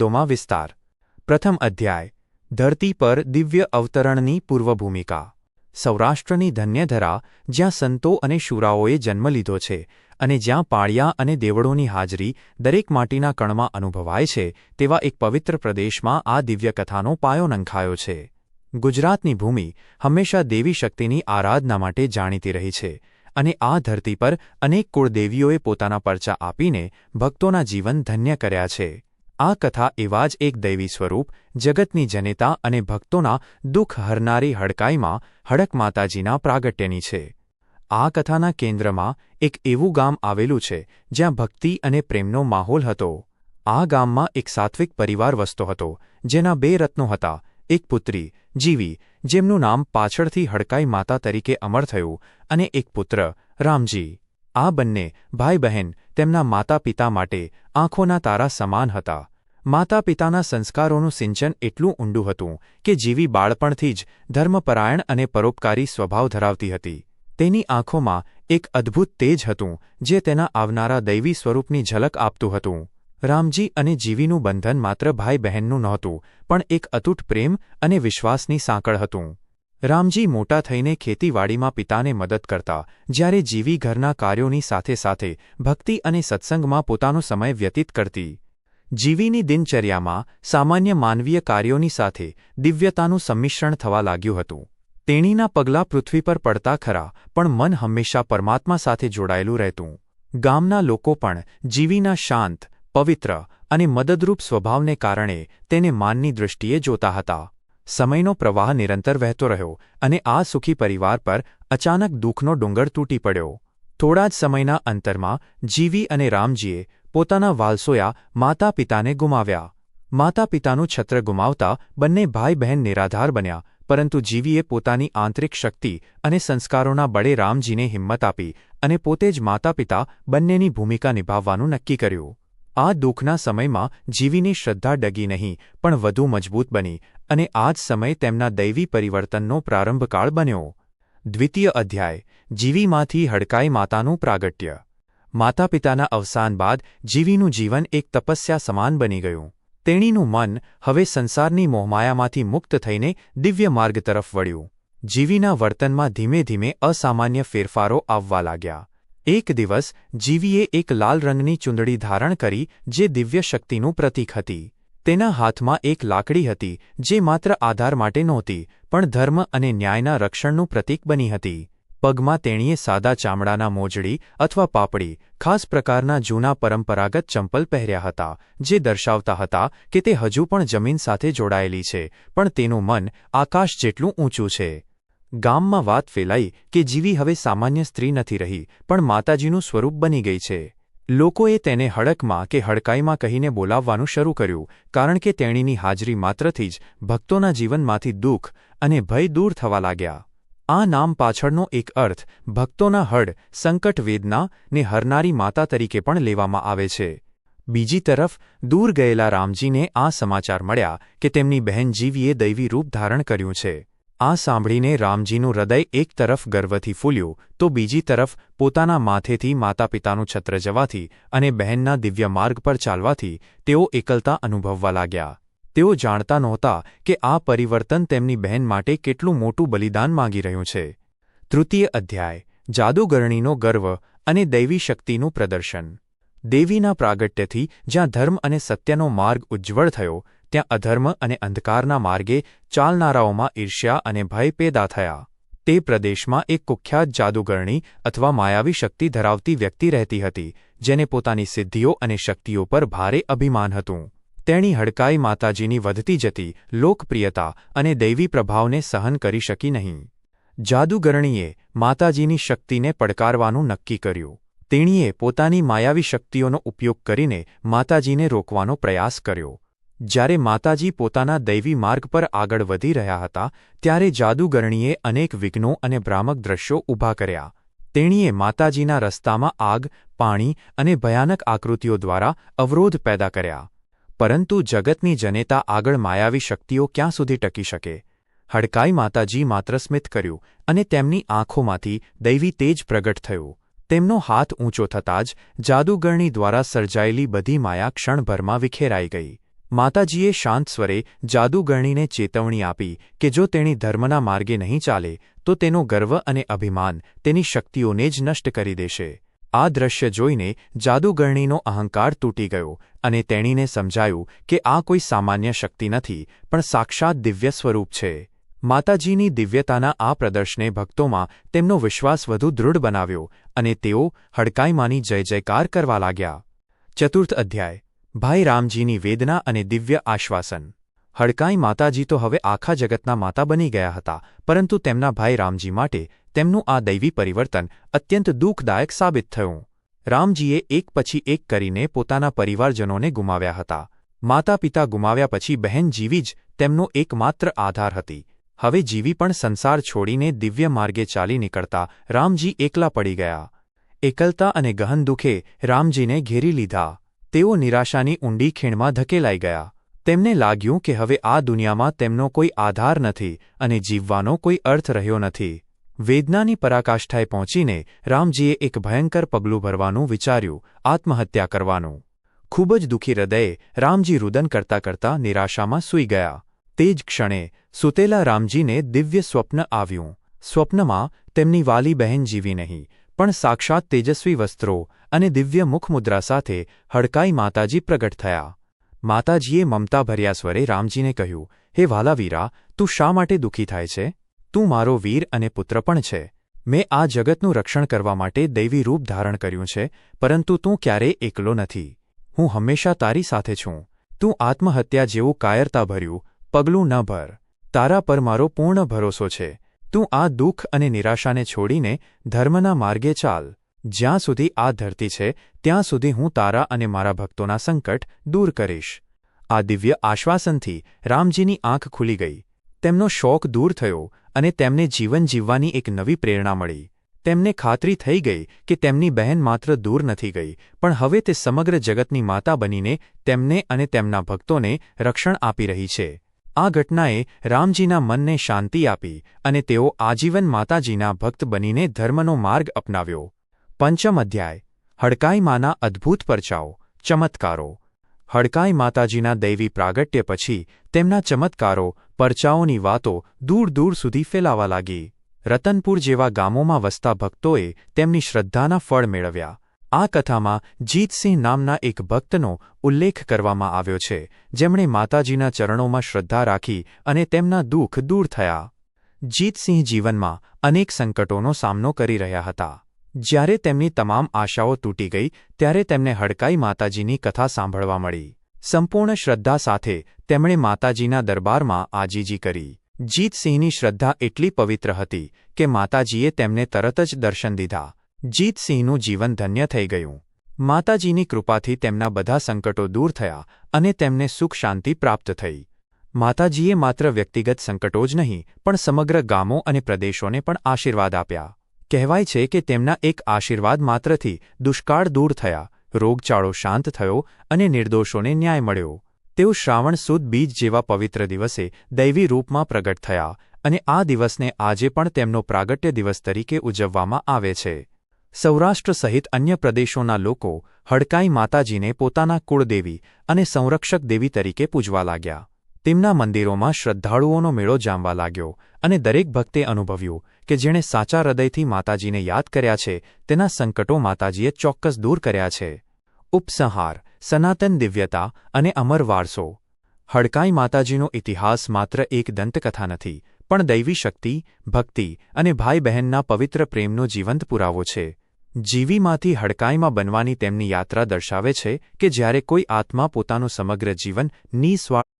દોમાં વિસ્તાર. પ્રથમ અધ્યાય. ધરતી પર દિવ્ય અવતરણની પૂર્વભૂમિકા. સૌરાષ્ટ્રની ધન્યધરા, જ્યાં સંતો અને શુરાઓએ જન્મ લીધો છે અને જ્યાં પાળિયા અને દેવળોની હાજરી દરેક માટીના કણમાં અનુભવાય છે, તેવા એક પવિત્ર પ્રદેશમાં આ દિવ્યકથાનો પાયો નંખાયો છે. ગુજરાતની ભૂમિ હંમેશા દેવી શક્તિની આરાધના માટે જાણીતી રહી છે અને આ ધરતી પર અનેક કુળદેવીઓએ પોતાના પરચા આપીને ભક્તોના જીવન ધન્ય કર્યા છે. આ કથા એવા જ એક દૈવી સ્વરૂપ, જગતની જનેતા અને ભક્તોના દુઃખ હરનારી હડકાઈમાં હડક માતાજીના પ્રાગટ્યની છે. આ કથાના કેન્દ્રમાં એક એવું ગામ આવેલું છે, જ્યાં ભક્તિ અને પ્રેમનો માહોલ હતો. આ ગામમાં એક સાત્વિક પરિવાર વસતો હતો, જેના બે રત્નો હતા, એક પુત્રી, જીવી, જેમનું નામ પાછળથી હડકાઈ માતા તરીકે અમર થયું, અને એક પુત્ર, રામજી. આ બંને ભાઈ બહેન તેમના માતા પિતા માટે આંખોના તારા સમાન હતા. માતા પિતાના સંસ્કારોનું સિંચન એટલું ઊંડું હતું કે જીવી બાળપણથી જ ધર્મપરાયણ અને પરોપકારી સ્વભાવ ધરાવતી હતી. તેની આંખોમાં એક અદ્ભુત તેજ હતું જે તેના આવનારા દૈવી સ્વરૂપની ઝલક આપતું હતું. રામજી અને જીવીનું બંધન માત્ર ભાઈ બહેનનું નહોતું, પણ એક અતૂટ પ્રેમ અને વિશ્વાસની સાંકળ હતું. રામજી મોટા થઈને ખેતીવાડીમાં પિતાને મદદ કરતા, જ્યારે જીવી ઘરના કાર્યોની સાથે સાથે ભક્તિ અને સત્સંગમાં પોતાનો સમય વ્યતીત કરતી. જીવીની દિનચર્યામાં સામાન્ય માનવીય કાર્યોની સાથે દિવ્યતાનું સંમિશ્રણ થવા લાગ્યું હતું. તેણીના પગલાં પૃથ્વી પર પડતા ખરા, પણ મન હંમેશા પરમાત્મા સાથે જોડાયેલું રહેતું. ગામના લોકો પણ જીવીના શાંત, પવિત્ર અને મદદરૂપ સ્વભાવને કારણે તેને માનની દૃષ્ટિએ જોતા હતા. સમયનો પ્રવાહ નિરંતર વહેતો રહ્યો અને આ સુખી પરિવાર પર અચાનક દુઃખનો ડુંગર તૂટી પડ્યો. થોડા જ સમયના અંતરમાં જીવી અને રામજીએ પોતાના વાલસોયા માતા પિતાને ગુમાવ્યા. માતા પિતાનું છત્ર ગુમાવતા બંને ભાઈ બહેન નિરાધાર બન્યા, પરંતુ જીવીએ પોતાની આંતરિક શક્તિ અને સંસ્કારોના બળે રામજીને હિંમત આપી અને પોતે જ માતા પિતા બંનેની ભૂમિકા નિભાવવાનું નક્કી કર્યું. આ દુઃખના સમયમાં જીવીની શ્રદ્ધા ડગી નહીં, પણ વધુ મજબૂત બની અને આ જ સમય તેમના દૈવી પરિવર્તનનો પ્રારંભકાળ બન્યો. દ્વિતીય અધ્યાય, જીવીમાંથી હડકાઈ માતાનું પ્રાગટ્ય. માતા પિતાના અવસાન બાદ જીવીનું જીવન એક તપસ્યા સમાન બની ગયું. તેણીનું મન હવે સંસારની મોહમાયામાંથી મુક્ત થઈને દિવ્ય માર્ગ તરફ વળ્યું. જીવીના વર્તનમાં ધીમે ધીમે અસામાન્ય ફેરફારો આવવા લાગ્યા. એક દિવસ, જીવીએ એક લાલ રંગની ચૂંદડી ધારણ કરી, જે દિવ્ય શક્તિનું પ્રતીક હતી. તેના હાથમાં એક લાકડી હતી, જે માત્ર આધાર માટે નહોતી, પણ ધર્મ અને ન્યાયના રક્ષણનું પ્રતીક બની હતી. પગમાં તેણીએ સાદા ચામડાના મોજડી અથવા પાપડી, ખાસ પ્રકારના જૂના પરંપરાગત ચંપલ પહેર્યા હતા, જે દર્શાવતા હતા કે તે હજુ પણ જમીન સાથે જોડાયેલી છે, પણ તેનું મન આકાશ જેટલું ઊંચું છે. ગામમાં વાત ફેલાઈ કે જીવી હવે સામાન્ય સ્ત્રી નથી રહી, પણ માતાજીનું સ્વરૂપ બની ગઈ છે. લોકોએ તેને હડકમાં કે હડકાઈમાં કહીને બોલાવવાનું શરૂ કર્યું, કારણ કે તેણીની હાજરી માત્રથી જ ભક્તોના જીવનમાંથી દુઃખ અને ભય દૂર થવા લાગ્યા. આ નામ પાછળનો એક અર્થ ભક્તોના હડ, સંકટ વેદના ને હરનારી માતા તરીકે પણ લેવામાં આવે છે. બીજી તરફ, દૂર ગયેલા રામજીને આ સમાચાર મળ્યા કે તેમની બહેન જીવીએ દૈવી રૂપ ધારણ કર્યું છે. આ સાંભળીને રામજીનું હૃદય એક તરફ ગર્વથી ફૂલ્યું, તો બીજી તરફ પોતાના માથેથી માતાપિતાનું છત્ર જવાથી અને બહેનના દિવ્ય માર્ગ પર ચાલવાથી તેઓ એકલતા અનુભવવા લાગ્યા. તેઓ જાણતા નહોતા કે આ પરિવર્તન તેમની બહેન માટે કેટલું મોટું બલિદાન માંગી રહ્યું છે. તૃતીય અધ્યાય. જાદુગરણીનો ગર્વ અને દૈવી શક્તિનું પ્રદર્શન. દેવીના પ્રાગટ્યથી જ્યાં ધર્મ અને સત્યનો માર્ગ ઉજ્જવળ થયો ત્યાં અધર્મ અને અંધકારના માર્ગે ચાલનારાઓમાં ઈર્ષ્યા અને ભય પેદા થયા. તે પ્રદેશમાં એક કુખ્યાત જાદુગરણી અથવા માયાવી શક્તિ ધરાવતી વ્યક્તિ રહેતી હતી, જેને પોતાની સિદ્ધિઓ અને શક્તિઓ પર ભારે અભિમાન હતું. તેણી હડકાઈ માતાજીની વધતી જતી લોકપ્રિયતા અને દૈવી પ્રભાવને સહન કરી શકી નહીં. જાદુગરણીએ માતાજીની શક્તિને પડકારવાનું નક્કી કર્યું. તેણીએ પોતાની માયાવી શક્તિઓનો ઉપયોગ કરીને માતાજીને રોકવાનો પ્રયાસ કર્યો. જ્યારે માતાજી પોતાના દૈવી માર્ગ પર આગળ વધી રહ્યા હતા, ત્યારે જાદુગરણીએ અનેક વિઘ્નો અને ભ્રામક દ્રશ્યો ઊભા કર્યા. તેણીએ માતાજીના રસ્તામાં આગ, પાણી અને ભયાનક આકૃતિઓ દ્વારા અવરોધ પેદા કર્યા. પરંતુ જગતની જનેતા આગળ માયાવી શક્તિઓ ક્યાં સુધી ટકી શકે? હડકાઈ માતાજી માત્ર સ્મિત કર્યું અને તેમની આંખોમાંથી દૈવી તેજ પ્રગટ થયું. તેમનો હાથ ઊંચો થતાં જ જાદુગરણી દ્વારા સર્જાયેલી બધી માયા ક્ષણભરમાં વિખેરાઈ ગઈ. માતાજીએ શાંત સ્વરે જાદુગરણીને ચેતવણી આપી કે જો તેણી ધર્મના માર્ગે નહીં ચાલે, તો તેનો ગર્વ અને અભિમાન તેની શક્તિઓને જ નષ્ટ કરી દેશે. આ દ્રશ્ય જોઈને જાદુગરણીનો અહંકાર તૂટી ગયો અને તેણીને સમજાયું કે આ કોઈ સામાન્ય શક્તિ નથી, પણ સાક્ષાત દિવ્ય સ્વરૂપ છે. માતાજીની દિવ્યતાના આ પ્રદર્શને ભક્તોમાં તેમનો વિશ્વાસ વધુ દૃઢ બનાવ્યો અને તેઓ હડકાઈમાની જય જયકાર કરવા લાગ્યા. ચતુર્થ અધ્યાય. ભાઈ રામજીની વેદના અને દિવ્ય આશ્વાસન. હડકાઈ માતાજી તો હવે આખા જગતના માતા બની ગયા હતા, પરંતુ તેમના ભાઈ રામજી માટે તેમનું આ દૈવી પરિવર્તન અત્યંત દુઃખદાયક સાબિત થયું. રામજીએ એક પછી એક કરીને પોતાના પરિવારજનોને ગુમાવ્યા હતા. માતા પિતા ગુમાવ્યા પછી બહેન જીવી જ તેમનો એકમાત્ર આધાર હતી. હવે જીવી પણ સંસાર છોડીને દિવ્ય માર્ગે ચાલી નીકળતા રામજી એકલા પડી ગયા. એકલતા અને ગહન દુઃખે રામજીને ઘેરી લીધા. તેઓ નિરાશાની ઊંડી ખીણમાં ધકેલાઈ ગયા. તેમને લાગ્યું કે હવે આ દુનિયામાં તેમનો કોઈ આધાર નથી અને જીવવાનો કોઈ અર્થ રહ્યો નથી. વેદનાની પરાકાષ્ઠાએ પહોંચીને રામજીએ એક ભયંકર પગલું ભરવાનું વિચાર્યું, આત્મહત્યા કરવાનું. ખૂબ જ દુઃખી હૃદયે રામજી રુદન કરતા કરતા નિરાશામાં સૂઈ ગયા. તે જ ક્ષણે સુતેલા રામજીને દિવ્ય સ્વપ્ન આવ્યું. સ્વપ્નમાં તેમની વાલી બહેન જીવી નહીં પણ સાક્ષાત તેજસ્વી વસ્ત્રો અને દિવ્ય મુખમુદ્રા સાથે હડકાઈ માતાજી પ્રગટ થયા. માતાજીએ મમતાભર્યા સ્વરે રામજીને કહ્યું, હે વાલા તું શા માટે દુઃખી થાય છે? તું મારો વીર અને પુત્ર પણ છે. મેં આ જગતનું રક્ષણ કરવા માટે દૈવી રૂપ ધારણ કર્યું છે, પરંતુ તું ક્યારેય એકલો નથી. હું હંમેશા તારી સાથે છું. તું આત્મહત્યા જેવું કાયરતા ભર્યું પગલું ન ભર. તારા પર મારો પૂર્ણ ભરોસો છે. તું આ દુઃખ અને નિરાશાને છોડીને ધર્મના માર્ગે ચાલ. જ્યાં સુધી આ ધરતી છે, ત્યાં સુધી હું તારા અને મારા ભક્તોના સંકટ દૂર કરીશ. આ દિવ્ય આશ્વાસનથી રામજીની આંખ ખુલી ગઈ. તેમનો શોક દૂર થયો અને તેમને જીવન જીવવાની એક નવી પ્રેરણા મળી. તેમને ખાતરી થઈ ગઈ કે તેમની બહેન માત્ર દૂર નથી ગઈ, પણ હવે તે સમગ્ર જગતની માતા બનીને તેમને અને તેમના ભક્તોને રક્ષણ આપી રહી છે. આ ઘટનાએ રામજીના મનને શાંતિ આપી અને તેઓ આજીવન માતાજીના ભક્ત બનીને ધર્મનો માર્ગ અપનાવ્યો. પંચમ અધ્યાય. હડકાઈ માના અદ્ભુત પરચાઓ. ચમત્કારો. હડકાઈ માતાજીના દૈવી પ્રાગટ્ય પછી તેમના ચમત્કારો, પરચાઓની વાતો દૂર દૂર સુધી ફેલાવા લાગી. રતનપુર જેવા ગામોમાં વસતા ભક્તોએ તેમની શ્રદ્ધાના ફળ મેળવ્યા. આ કથામાં જીતસિંહ નામના એક ભક્તનો ઉલ્લેખ કરવામાં આવ્યો છે, જેમણે માતાજીના ચરણોમાં શ્રદ્ધા રાખી અને તેમના દુઃખ દૂર થયા. જીતસિંહ જીવનમાં અનેક સંકટોનો સામનો કરી રહ્યા હતા. જ્યારે તેમની તમામ આશાઓ તૂટી ગઈ, ત્યારે તેમને હડકાઈ માતાજીની કથા સાંભળવા મળી. સંપૂર્ણ શ્રદ્ધા સાથે તેમણે માતાજીના દરબારમાં આજીજી કરી. જીતસિંહની શ્રદ્ધા એટલી પવિત્ર હતી કે માતાજીએ તેમને તરત જ દર્શન દીધા. જીતસિંહનું જીવન ધન્ય થઈ ગયું. માતાજીની કૃપાથી તેમના બધા સંકટો દૂર થયા અને તેમને સુખ શાંતિ પ્રાપ્ત થઈ. માતાજીએ માત્ર વ્યક્તિગત સંકટો જ નહીં, પણ સમગ્ર ગામો અને પ્રદેશોને પણ આશીર્વાદ આપ્યા. કહેવાય છે કે તેમના એક આશીર્વાદ માત્રથી દુષ્કાળ દૂર થયા, રોગચાળો શાંત થયો અને નિર્દોષોને ન્યાય મળ્યો. તેઓ શ્રાવણ સુદ બીજ જેવા પવિત્ર દિવસે દૈવી રૂપમાં પ્રગટ થયા અને આ દિવસને આજે પણ તેમનો પ્રાગટ્ય દિવસ તરીકે ઉજવવામાં આવે છે. સૌરાષ્ટ્ર સહિત અન્ય પ્રદેશોના લોકો હડકાઈ માતાજીને પોતાના કુળદેવી અને સંરક્ષક દેવી તરીકે પૂજવા લાગ્યા. તેમના મંદિરોમાં શ્રદ્ધાળુઓનો મેળો જામવા લાગ્યો અને દરેક ભક્તે અનુભવ્યું કે જેણે સાચા હૃદયથી માતાજીને યાદ કર્યા છે, તેના સંકટો માતાજીએ ચોક્કસ દૂર કર્યા છે. ઉપસંહાર, સનાતન દિવ્યતા અને અમર વારસો. હડકાઈ માતાજીનો ઇતિહાસ માત્ર એક દંતકથા નથી, પણ દૈવી શક્તિ, ભક્તિ અને ભાઈ બહેનના પવિત્ર પ્રેમનો જીવંત પુરાવો છે. જીવીમાંથી હડકાઈમાં બનવાની તેમની યાત્રા દર્શાવે છે કે જ્યારે કોઈ આત્મા પોતાનું સમગ્ર જીવન નિસ્વાર્થ